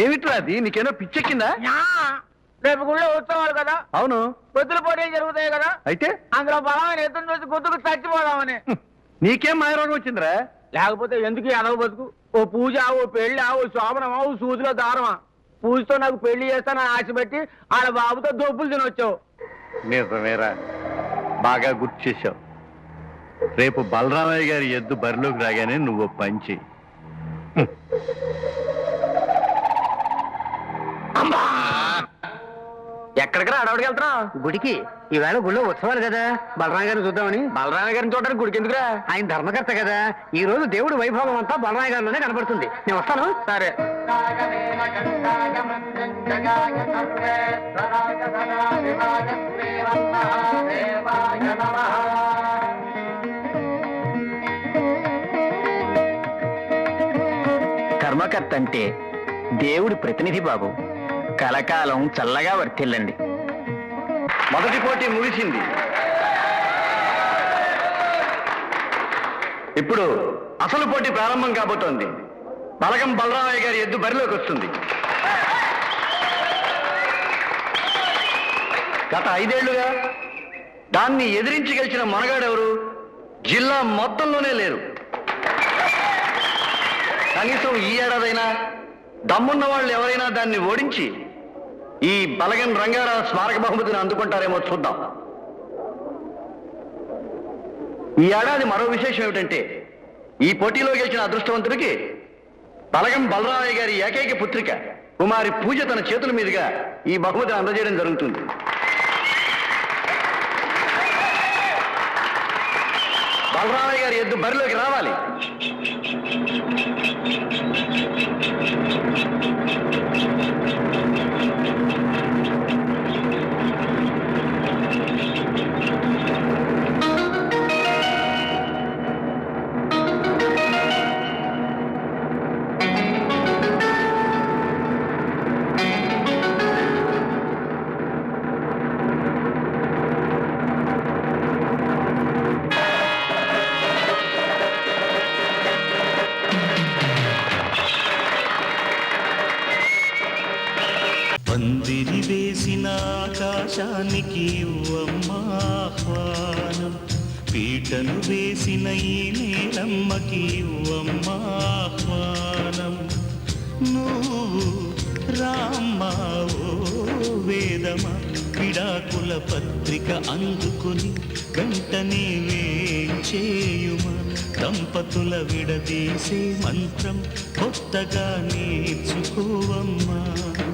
ఏమిట్రా అది? నీకేమో పిచ్చెక్కిందా! రేపు గుళ్ళో ఉత్సవాలు కదా. అవును. పొద్దుల పోటీలు జరుగుతాయి కదా. అయితే? అందులో బలమైన ఎత్తున చూసి గుద్దుకు చచ్చిపోదామని. నీకేం మాయరోగం వచ్చిందిరా? లేకపోతే ఎందుకు ఈ అదవ బతుకు? ఓ పూజ ఓ పెళ్ళి ఓ శోభనమా ఓ సూదిలో దారమా పూజతో నాకు పెళ్ళి చేస్తానని ఆశ పెట్టి ఆడ బాబుతో దొప్పులు తినొచ్చావు. నిజమేరా. బాగా గుర్తు చేశావు. రేపు బలరామయ్య గారి ఎద్దు బరిలోకి రాగానే నువ్వు పంచి ఎక్కడికి అడవిడికి వెళ్తున్నావు? గుడికి. ఈవేళ గుళ్ళో ఉత్సవాలు కదా. బలరాం గారిని చూద్దామని. బలరామ గారిని చూడడానికి గుడికి ఎందుకురా? ఆయన ధర్మకర్త కదా. ఈ రోజు దేవుడి వైభవం అంతా బలరాం గారిలోనే కనబడుతుంది. నేను వస్తాను? సరే. ధర్మకర్త అంటే దేవుడి ప్రతినిధి బాబు. కలకాలం చల్లగా వర్తిల్లండి మొదటి పోటీ ముగిసింది. ఇప్పుడు అసలు పోటీ ప్రారంభం కాబోతోంది. బలగం బలరామయ్య గారి ఎద్దు బరిలోకి వస్తుంది. గత ఐదేళ్ళుగా దాన్ని ఎదిరించి గెలిచిన మనగాడెవరు జిల్లా మొత్తంలోనే లేరు. కనీసం ఈ ఏడాదైనా దమ్మున్న వాళ్ళు ఎవరైనా దాన్ని ఓడించి ఈ బలగం రంగారావు స్మారక బహుమతిని అందుకుంటారేమో చూద్దాం. ఈ ఏడాది మరో విశేషం ఏమిటంటే ఈ పోటీలో గెలిచిన అదృష్టవంతుడికి బలగం బలరామయ్య గారి ఏకైక పుత్రిక కుమారి పూజ తన చేతుల మీదుగా ఈ బహుమతిని అందజేయడం జరుగుతుంది. బలరామయ్య గారి ఎద్దు బరిలోకి రావాలి. పందిరి వేసిన ఆకాశానికి ఆహ్వానం. పీటను వేసిన ఈ నేలమ్మకి ఆహ్వానం. నువ్వు రామ్మావో ఓ వేదమా విడాకుల పత్రిక అందుకుని వెంటనే వేచేయుమా దంపతుల విడదీసే మంత్రం కొత్తగా నేర్చుకోవమ్మా.